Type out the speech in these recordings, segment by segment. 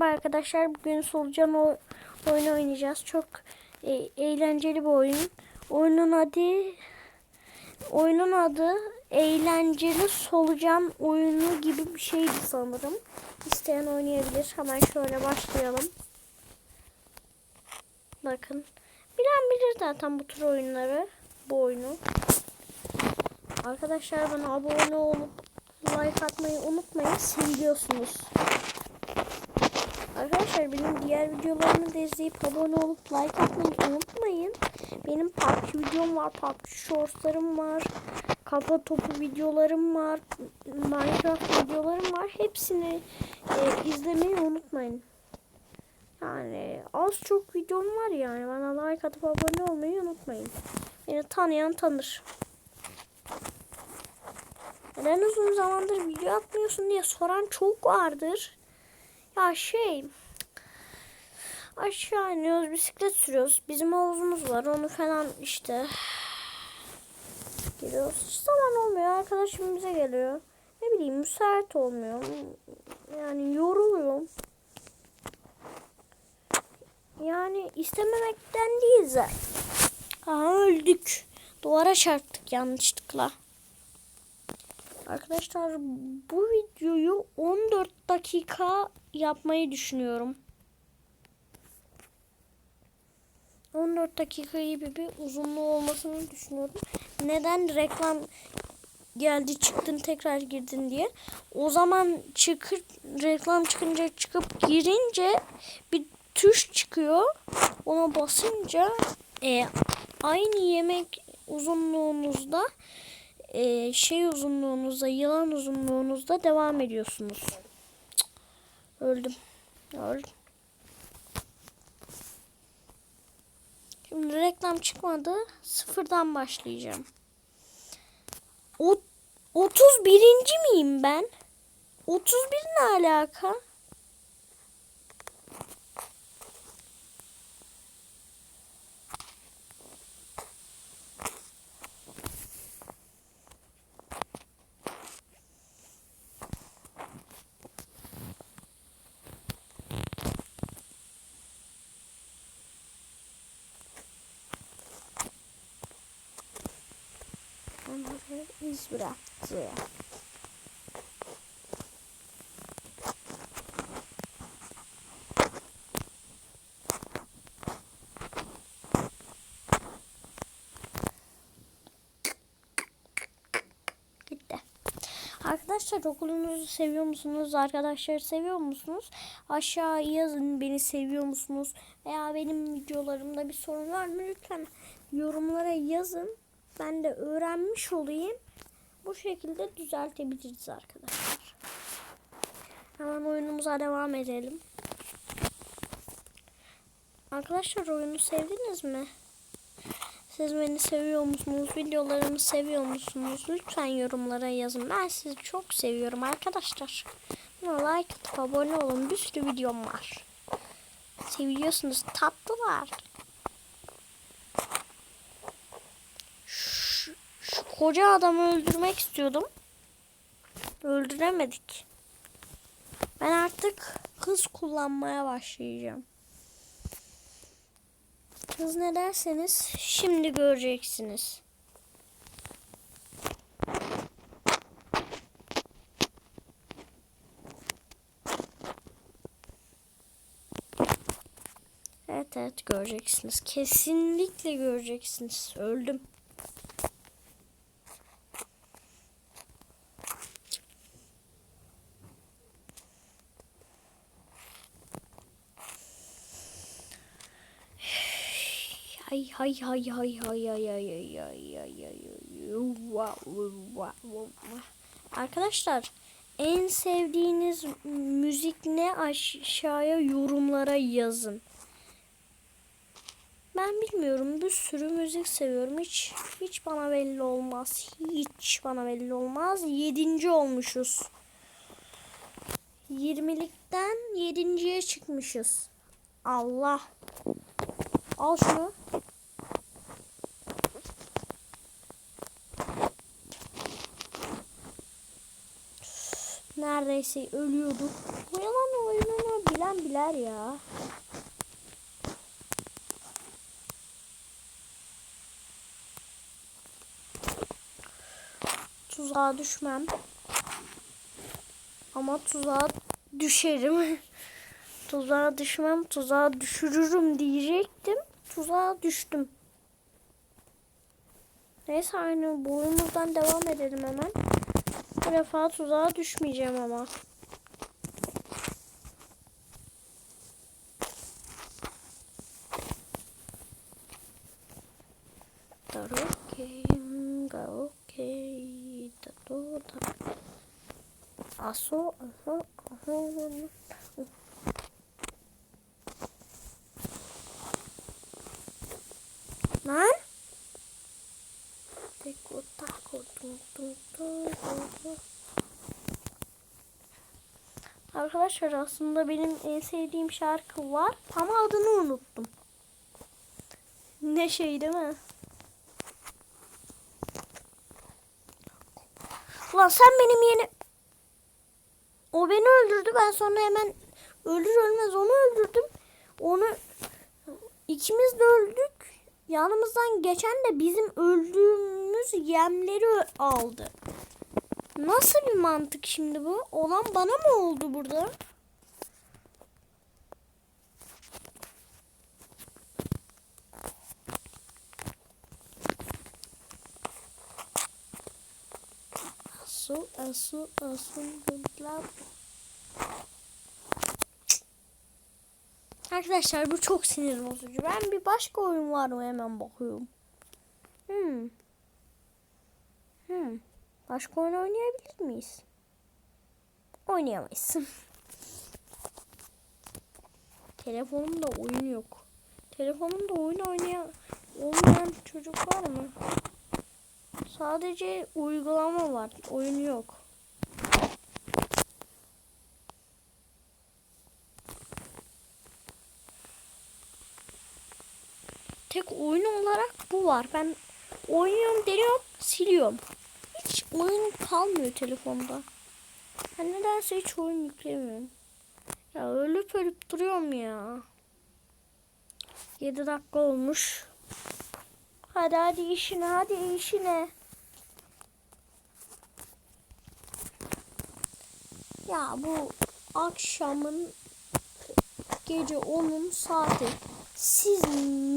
Arkadaşlar bugün solucan oyunu oynayacağız. Çok e, eğlenceli bir oyun. Oyunun adı oyunun adı eğlenceli solucan oyunu gibi bir şeydi sanırım. İsteyen oynayabilir. Hemen şöyle başlayalım. Bakın. Bilen bilir zaten bu tür oyunları. Bu oyunu. Arkadaşlar bana abone olup like atmayı unutmayın. Seviyorsunuz. Arkadaşlar benim diğer videolarımı da izleyip abone olup like atmayı unutmayın. Benim PUBG videom var, PUBG shortslarım var, kafa topu videolarım var, Minecraft videolarım var. Hepsini e, izlemeyi unutmayın. Yani az çok videom var yani. Bana like atıp abone olmayı unutmayın. Beni tanıyan tanır. Neden uzun zamandır video atmıyorsun diye soran çok vardır. Ya şey aşağı iniyoruz bisiklet sürüyoruz. Bizim havuzumuz var onu falan işte giriyoruz. Hiç zaman olmuyor arkadaşım bize geliyor. Ne bileyim müsait olmuyor. Yani yoruluyorum. Yani istememekten değil zaten. Aha öldük. Duvara çarptık yanlışlıkla. Arkadaşlar bu videoyu 14 dakika yapmayı düşünüyorum. 14 dakika gibi bir uzunluğu olmasını düşünüyorum. Neden reklam geldi çıktın tekrar girdin diye. O zaman çıkır reklam çıkınca çıkıp girince bir tuş çıkıyor. Ona basınca e, aynı yemek uzunluğunuzda e, şey uzunluğunuzda, yılan uzunluğunuzda devam ediyorsunuz. Cık, öldüm. Öldüm. Şimdi reklam çıkmadı. Sıfırdan başlayacağım. O 31. miyim ben? 31 ne alaka? Onları iz bıraktı. Arkadaşlar okulunuzu seviyor musunuz? Arkadaşları seviyor musunuz? Aşağı yazın beni seviyor musunuz? Veya benim videolarımda bir sorun var mı? Lütfen yorumlara yazın. Ben de öğrenmiş olayım. Bu şekilde düzeltebiliriz arkadaşlar. Hemen oyunumuza devam edelim. Arkadaşlar oyunu sevdiniz mi? Siz beni seviyor musunuz? Videolarımı seviyor musunuz? Lütfen yorumlara yazın. Ben sizi çok seviyorum arkadaşlar. Bana like atıp abone olun. Bir sürü videom var. Seviyorsunuz. Tatlılar. Şu, şu koca adamı öldürmek istiyordum. Öldüremedik. Ben artık hız kullanmaya başlayacağım. Hız ne derseniz şimdi göreceksiniz. Evet evet göreceksiniz. Kesinlikle göreceksiniz. Öldüm. Hay hay hay hay hay hay hay hay hay hay Arkadaşlar en sevdiğiniz müzik ne aşağıya yorumlara yazın. Ben bilmiyorum bir sürü müzik seviyorum. Hiç hiç bana belli olmaz. Hiç bana belli olmaz. Yedinci olmuşuz. 20'likten yedinciye çıkmışız. Allah. Al şunu. Neredeyse ölüyorduk. Bu yalan oyununu bilen bile Bizimkiler ya. Tuzağa düşmem. Ama tuzağa düşerim. tuzağa düşmem, tuzağa düşürürüm diyecektim. Tuzağa düştüm. Neyse aynı boyumuzdan devam edelim hemen. Bu defa tuzağa düşmeyeceğim ama. Aso, aso. Lan? Arkadaşlar aslında benim en sevdiğim şarkı var ama adını unuttum. Ne şey değil mi? Ulan sen benim yeni... O beni öldürdü. Ben sonra hemen ölür ölmez onu öldürdüm. Onu ikimiz de öldük. Yanımızdan geçen de bizim öldüğümüz yemleri aldı. Nasıl bir mantık şimdi bu? Olan bana mı oldu burada? Asu, asu, asu, gırtlak. Arkadaşlar bu çok sinir bozucu. Ben bir başka oyun var mı hemen bakıyorum. Başka oyun oynayabilir miyiz? Oynayamayız. Telefonumda oyun yok. Telefonumda oyun oynayan olmayan çocuk var mı? Sadece uygulama var. Oyun yok. Tek oyun olarak bu var. Ben oynuyorum, deniyorum, siliyorum. Oyun kalmıyor telefonda. Ben nedense hiç oyun yüklemiyorum. Ya ölüp ölüp duruyorum ya. 7 dakika olmuş. Hadi hadi işine hadi işine. Ya bu akşamın gece 10'un saati. Siz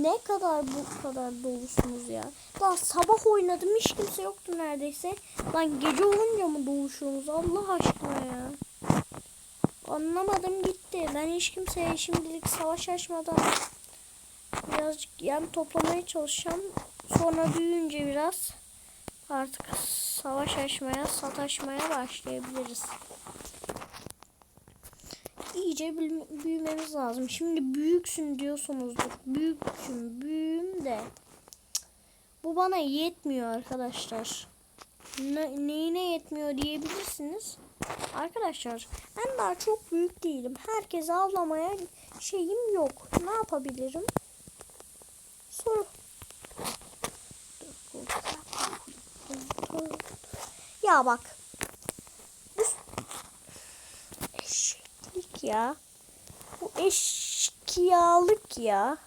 ne kadar bu kadar dolusunuz ya? Daha sabah oynadım hiç kimse yoktu neredeyse. Lan gece olunca mı doluşuyorsunuz Allah aşkına ya? Anlamadım gitti. Ben hiç kimseye şimdilik savaş açmadan birazcık yem toplamaya çalışacağım. Sonra büyüyünce biraz artık savaş açmaya, sataşmaya başlayabiliriz. İyice büyü- büyümemiz lazım. Şimdi büyüksün diyorsunuzdur. Büyüksün, büyüğüm de. Bu bana yetmiyor arkadaşlar. Ne, neyine yetmiyor diyebilirsiniz. Arkadaşlar ben daha çok büyük değilim. Herkese avlamaya şeyim yok. Ne yapabilirim? Soru. Ya bak. Bu eşeklik ya. Bu eşkıyalık ya.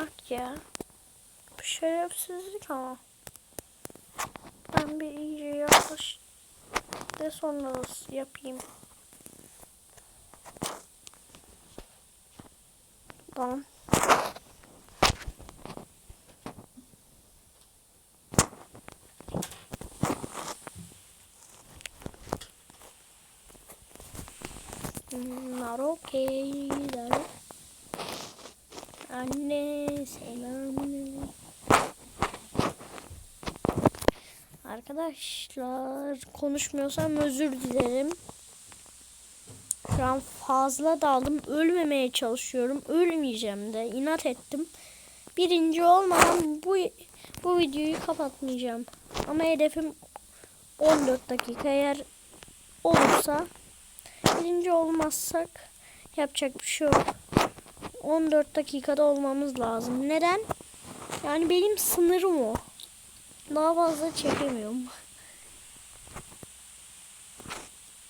Bak ya. Bu şerefsizlik ama. Ben bir iyice yaklaş. De sonra yapayım. Tamam. Not okay. Not Anne selam. Arkadaşlar konuşmuyorsam özür dilerim. Şu an fazla daldım. Ölmemeye çalışıyorum. Ölmeyeceğim de. İnat ettim. Birinci olmadan bu bu videoyu kapatmayacağım. Ama hedefim 14 dakika. Eğer olursa birinci olmazsak yapacak bir şey yok. 14 dakikada olmamız lazım. Neden? Yani benim sınırım o. Daha fazla çekemiyorum.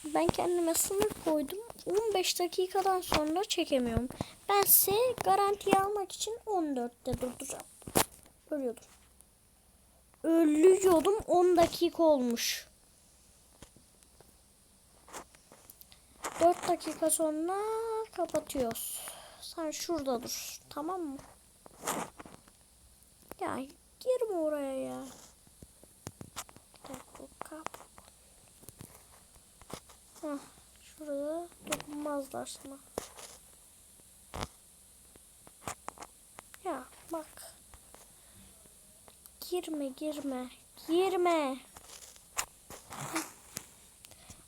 Ben kendime sınır koydum. 15 dakikadan sonra çekemiyorum. Ben size garantiye almak için 14'te durduracağım. Ölüyordum. Ölüyordum 10 dakika olmuş. 4 dakika sonra kapatıyoruz. Sen şurada dur. Tamam mı? Ya girme oraya ya. Dakika. Hah, şurada dokunmazlar sana. Ya bak. Girme girme. Girme.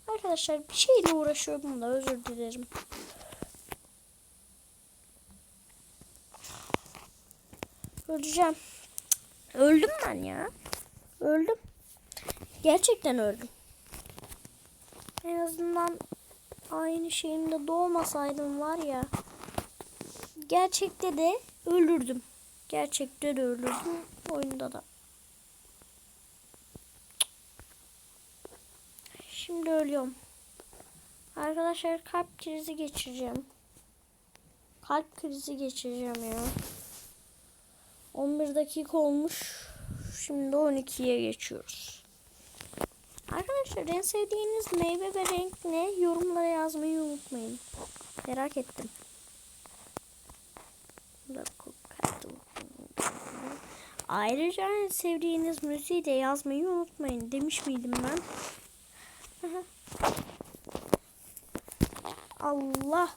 Arkadaşlar bir şeyle uğraşıyorum da özür dilerim. Öleceğim. Öldüm ben ya. Öldüm. Gerçekten öldüm. En azından aynı şeyimde doğmasaydım var ya. Gerçekte de ölürdüm. Gerçekte de ölürdüm. Oyunda da. Şimdi ölüyorum. Arkadaşlar kalp krizi geçireceğim. Kalp krizi geçireceğim ya. 11 dakika olmuş. Şimdi 12'ye geçiyoruz. Arkadaşlar en sevdiğiniz meyve ve renk ne? Yorumlara yazmayı unutmayın. Merak ettim. Ayrıca en sevdiğiniz müziği de yazmayı unutmayın. Demiş miydim ben? Allah.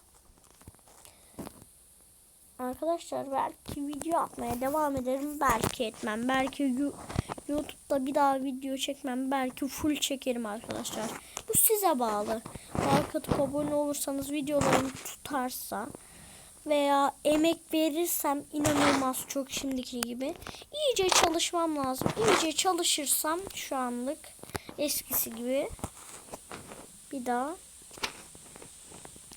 Arkadaşlar belki video atmaya devam ederim. Belki etmem. Belki YouTube'da bir daha video çekmem. Belki full çekerim arkadaşlar. Bu size bağlı. Like atıp abone olursanız videolarım tutarsa veya emek verirsem inanılmaz çok şimdiki gibi. İyice çalışmam lazım. İyice çalışırsam şu anlık eskisi gibi bir daha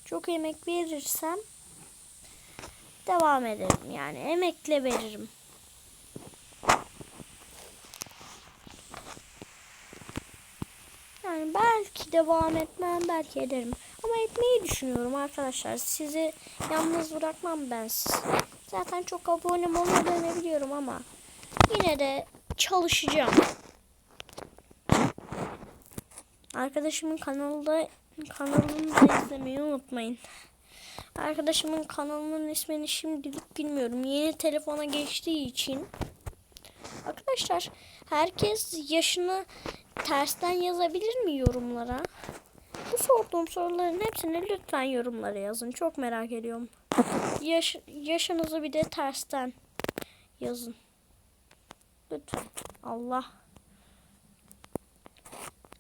çok emek verirsem devam ederim yani emekle veririm. Yani belki devam etmem belki ederim. Ama etmeyi düşünüyorum arkadaşlar. Sizi yalnız bırakmam ben siz. Zaten çok abonem olmadığını biliyorum ama yine de çalışacağım. Arkadaşımın kanalda kanalını da izlemeyi unutmayın. Arkadaşımın kanalının ismini şimdilik bilmiyorum. Yeni telefona geçtiği için. Arkadaşlar herkes yaşını tersten yazabilir mi yorumlara? Bu sorduğum soruların hepsini lütfen yorumlara yazın. Çok merak ediyorum. Yaş, yaşınızı bir de tersten yazın. Lütfen. Allah.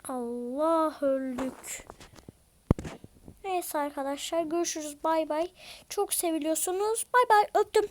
Allah öldük. Neyse arkadaşlar görüşürüz bay bay. Çok seviliyorsunuz. Bay bay öptüm.